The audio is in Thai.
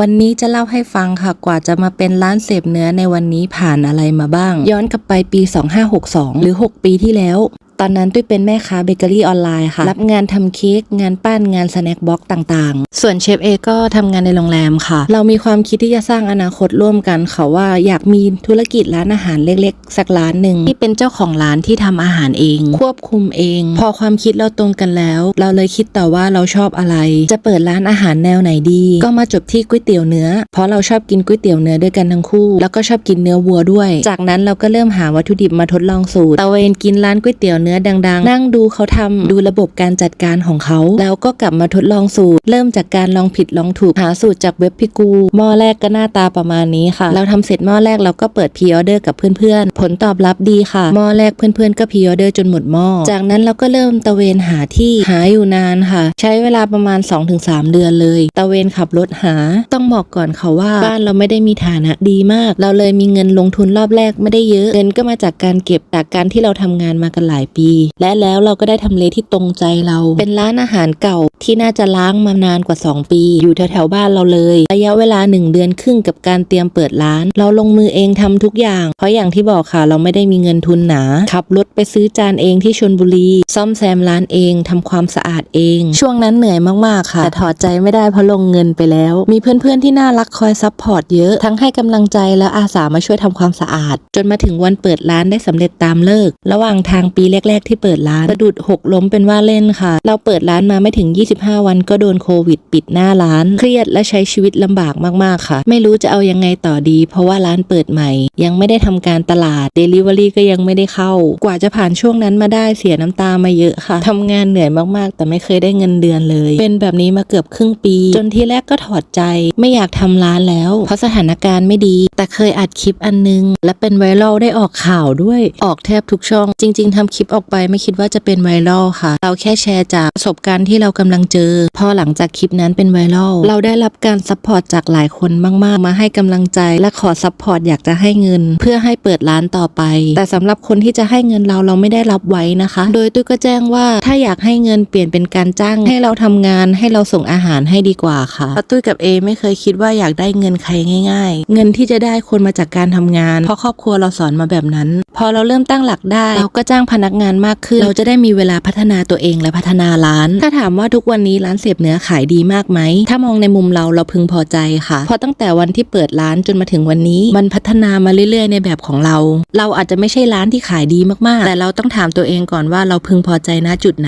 วันนี้จะเล่าให้ฟังค่ะกว่าจะมาเป็นร้านเสพเนื้อในวันนี้ผ่านอะไรมาบ้าง ย้อนกลับไปปี 2562 หรือ 6 ปีที่แล้ว ตอนนั้นตุ้ยเป็นแม่ค้าเบเกอรี่ออนไลน์ค่ะ รับงานทำเค้กงานปั้นงานสแน็คบ็อกต่างๆ ส่วนเชฟเอก็ทำงานในโรงแรมค่ะ เรามีความคิดที่จะสร้างอนาคตร่วมกันค่ะว่าอยากมีธุรกิจร้านอาหารเล็กๆ สักร้านหนึ่งที่เป็นเจ้าของร้านที่ทำอาหารเอง ควบคุมเอง พอความคิดเราตรงกันแล้ว เราเลยคิดต่อว่าเราชอบอะไร จะเปิดร้านอาหารแนวไหนดี ก็มาจบที่ก๋วยเตี๋ยวเนื้อ เพราะเราชอบกินก๋วยเตี๋ยวเนื้อด้วยกันทั้งคู่ แล้วก็ชอบกินเนื้อวัวด้วย จากนั้นเราก็เริ่มหาวัตถุดิบมาทดลองสูตรตะเวนกินร้านก๋วยเตี๋ยวเนื้อดังๆ นั่งดูเขาทำดูระบบการจัดการของเขา แล้วก็กลับมาทดลองสูตร เริ่มจากการลองผิดลองถูกหาสูตรจากเว็บพิกูหม้อแรกก็หน้าตาประมาณนี้ค่ะ เราทำเสร็จหม้อแรกเราก็เปิดพรีออเดอร์กับเพื่อนๆ ผลตอบรับดีค่ะหม้อแรกเพื่อนๆ ก็พรีออเดอร์จนหมดหม้อจากนั้นเราก็เริ่มตะเวนหาที่หาอยู่นานค่ะ ใช้เวลาประมาณ 2-3 เดือนเลย ตะเวนขับรถหา ต้องบอกก่อนค่ะว่าบ้านเราไม่ได้มีฐานะดีมาก เราเลยมีเงินลงทุนรอบแรกไม่ได้เยอะเงินก็มาจากการเก็บจากการที่เราทำงานมากันหลายปี และแล้วเราก็ได้ทำเลที่ตรงใจเรา เป็นร้านอาหารเก่าที่น่าจะล้างมานานกว่า 2 ปี อยู่แถวๆบ้านเราเลย ระยะเวลา 1 เดือนครึ่งกับการเตรียมเปิดร้าน เราลงมือเองทำทุกอย่าง เพราะอย่างที่บอกค่ะเราไม่ได้มีเงินทุนหนา ขับรถไปซื้อจานเองที่ชนบุรี ซ่อมแซมร้านเองทำความสะอาดเอง ช่วงนั้นเหนื่อยมากๆค่ะแต่ถอดใจไม่ได้เพราะลงเงินไปแล้ว มีเพื่อนๆที่น่ารักคอยซัพพอร์ตเยอะ ทั้งให้กำลังใจและอาสามาช่วยทำความสะอาด จนมาถึงวันเปิดร้านได้สำเร็จตามเลิก ระหว่างทางปีแแรก ๆ ที่เปิดร้านสะดุดหกล้มเป็นว่าเล่นค่ะ เราเปิดร้านมาไม่ถึง 25 วันก็โดนโควิด ปิดหน้าร้าน เครียดและใช้ชีวิตลำบากมากๆค่ะ ไม่รู้จะเอายังไงต่อดี เพราะว่าร้านเปิดใหม่ ยังไม่ได้ทำการตลาด Delivery ก็ยังไม่ได้เข้า กว่าจะผ่านช่วงนั้นมาได้เสียน้ำตามาเยอะค่ะทำงานเหนื่อยมากๆ แต่ไม่เคยได้เงินเดือนเลย เป็นแบบนี้มาเกือบครึ่งปี จนที่แรกก็ถอดใจ ไม่อยากทำร้านแล้ว เพราะสถานการณ์ไม่ดี แต่เคยอัดคลิปอันนึง และเป็นไวรัลได้ออกข่าวด้วยออกแทบทุกช่อง จริง ๆทำคลิปออกไปไม่คิดว่าจะเป็นไวรัลค่ะ เราแค่แชร์จากประสบการณ์ที่เรากำลังเจอ พอหลังจากคลิปนั้นเป็นไวรัลเราได้รับการซัพพอร์ตจากหลายคนมากๆ มาให้กำลังใจและขอซัพพอร์ตอยากจะให้เงิน เพื่อให้เปิดร้านต่อไป แต่สำหรับคนที่จะให้เงินเราเราไม่ได้รับไว้นะคะ โดยตุ้ยก็แจ้งว่าถ้าอยากให้เงินเปลี่ยนเป็นการจ้างให้เราทำงานให้เราส่งอาหารให้ดีกว่าค่ะตุ้ยกับเอไม่เคยคิดว่าอยากได้เงินใครง่าย ๆ เงินที่จะได้คนมาจากการทำงาน เพราะครอบครัวเราสอนมาแบบนั้น พอเราเริ่มตั้งหลักได้ เราก็จ้างพนักงานมากขึ้น เราจะได้มีเวลาพัฒนาตัวเองและพัฒนาร้าน ถ้าถามว่าทุกวันนี้ร้านเสียบเนื้อขายดีมากไหม ถ้ามองในมุมเราเราพึงพอใจค่ะ เพราะตั้งแต่วันที่เปิดร้านจนมาถึงวันนี้ มันพัฒนามาเรื่อยๆ ในแบบของเรา เราอาจจะไม่ใช่ร้านที่ขายดีมากๆ แต่เราต้องถามตัวเองก่อนว่าเราพึงพอใจณจุดไหน